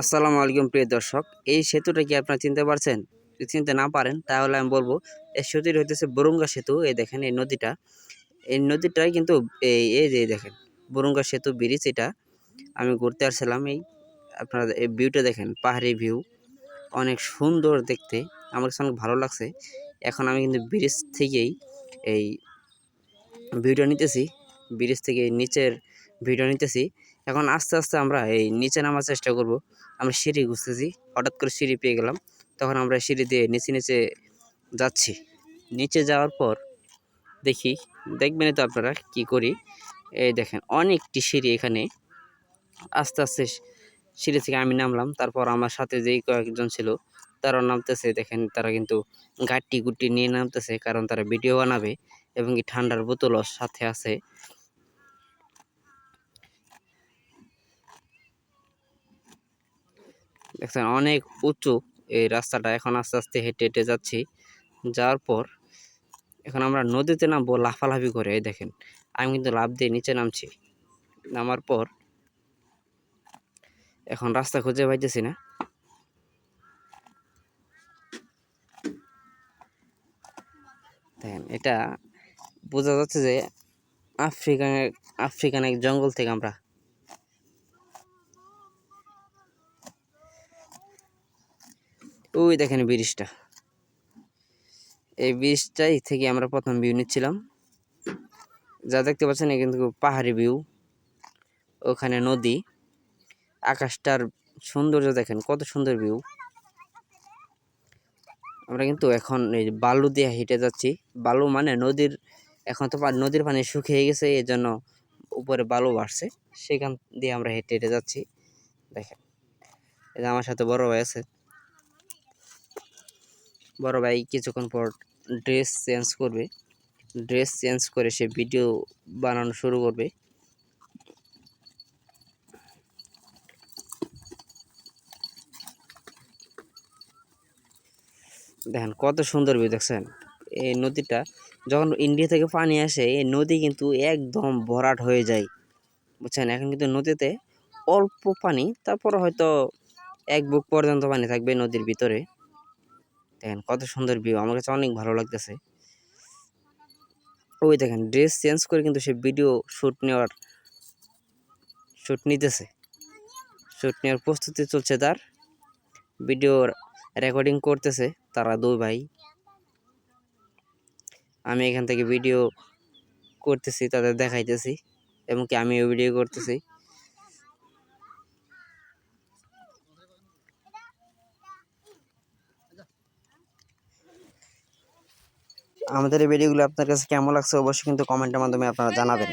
আসসালামু আলাইকুম প্রিয় দর্শক, এই সেতুটা কি আপনারা চিনতে পারছেন? যদি চিনতে না পারেন, তাহলে আমি বলব, এই সেতুটি হইতেছে বরুঙ্গা সেতু, এই দেখেন এই নদীটা। এই নদীটাই কিন্তু এই এই যে দেখেন, বরুঙ্গা সেতু ব্রিজ এটা। আমি ঘুরতে আসছিলাম এই, আপনারা এই ভিউটা দেখেন, পাহাড়ি ভিউ। অনেক সুন্দর দেখতে, আমার কাছে অনেক ভালো লাগছে। এখন আমি কিন্তু ব্রিজ থেকেই এই ভিউটা নিতেছি, ব্রিজ থেকে নিচের ভিডিও নিতেছি। এখন আস্তে আস্তে আমরা এই নিচে নামার চেষ্টা করব। আমরা সিঁড়ি খুঁজতেছি, হঠাৎ করে সিঁড়ি পেয়ে গেলাম। তখন আমরা সিঁড়ি দিয়ে নিচে নিচে যাচ্ছি। নিচে যাওয়ার পর দেখি দেখবেন তো আপনারা কি করি? এই দেখেন, অনেকটি সিঁড়ি এখানে আস্তে আস্তে সিঁড়ি থেকে আমি নামলাম। তারপর আমার সাথে যেই কয়েকজন ছিল তারা নামতেছে। দেখেন, তারা কিন্তু গাটি গুটি নিয়ে নামতেছে, কারণ তারা ভিডিও বানাবে এবং কি ঠান্ডার বোতলও সাথে আছে। দেখছেন, অনেক উঁচু এই রাস্তাটা। এখন আস্তে আস্তে হেঁটে হেঁটে যাচ্ছি। যাওয়ার পর এখন আমরা নদীতে নামবো লাফালাফি করে, এই দেখেন। আমি কিন্তু লাফ দিয়ে নিচে নামছি। নামার পর এখন রাস্তা খুঁজে পাইতেছি না। দেখেন, এটা বোঝা যাচ্ছে যে আফ্রিকান আফ্রিকান এক জঙ্গল থেকে আমরা ওই দেখেন ব্রিজটা। এই ব্রিজটাই থেকে আমরা প্রথম ভিউ নিচ্ছিলাম। যা দেখতে পাচ্ছেন থেকে পাহাড়ি ভিউ ওখানে নদী। আকাশটার সৌন্দর্য দেখেন, কত সুন্দর ভিউ আমরা কিন্তু এখন এই বালু দিয়ে হেঁটে যাচ্ছি। বালু মানে নদীর, এখন তো নদীর পানি শুকিয়ে গেছে এই জন্য উপরে বালু বাড়ছে। সেখান দিয়ে আমরা হেঁটে হেঁটে যাচ্ছি। দেখেন, এই যে আমার সাথে বড় ভাই আছে। বড় ভাই কিছুক্ষণ পর ড্রেস চেঞ্জ করবে। ড্রেস চেঞ্জ করে সে ভিডিও বানানো শুরু করবে। দেখেন কত সুন্দর ভিউ দেখছেন। এই নদীটা যখন ইন্ডিয়া থেকে পানি আসে, এই নদী কিন্তু একদম ভরাট হয়ে যায়। বুঝছেন? এখন কিন্তু নদীতে অল্প পানি, তারপর হয়তো এক বুক পর্যন্ত পানি থাকবে নদীর ভিতরে। দেখেন কত সুন্দর ভিউ আমার কাছে অনেক ভালো লাগতেছে। ওই দেখেন ড্রেস চেঞ্জ করে কিন্তু সে ভিডিও শ্যুট নেওয়ার শ্যুট নিতেছে। শ্যুট নেওয়ার প্রস্তুতি চলছে তার। ভিডিও রেকর্ডিং করতেছে তারা দুই ভাই। আমি এখান থেকে ভিডিও করতেছি, তাদের দেখাইতেছি এমনকি আমিও ভিডিও করতেছি। আমাদের এই ভিডিওগুলো আপনার কাছে কেমন লাগছে অবশ্যই কিন্তু কমেন্টের মাধ্যমে আপনারা জানাবেন।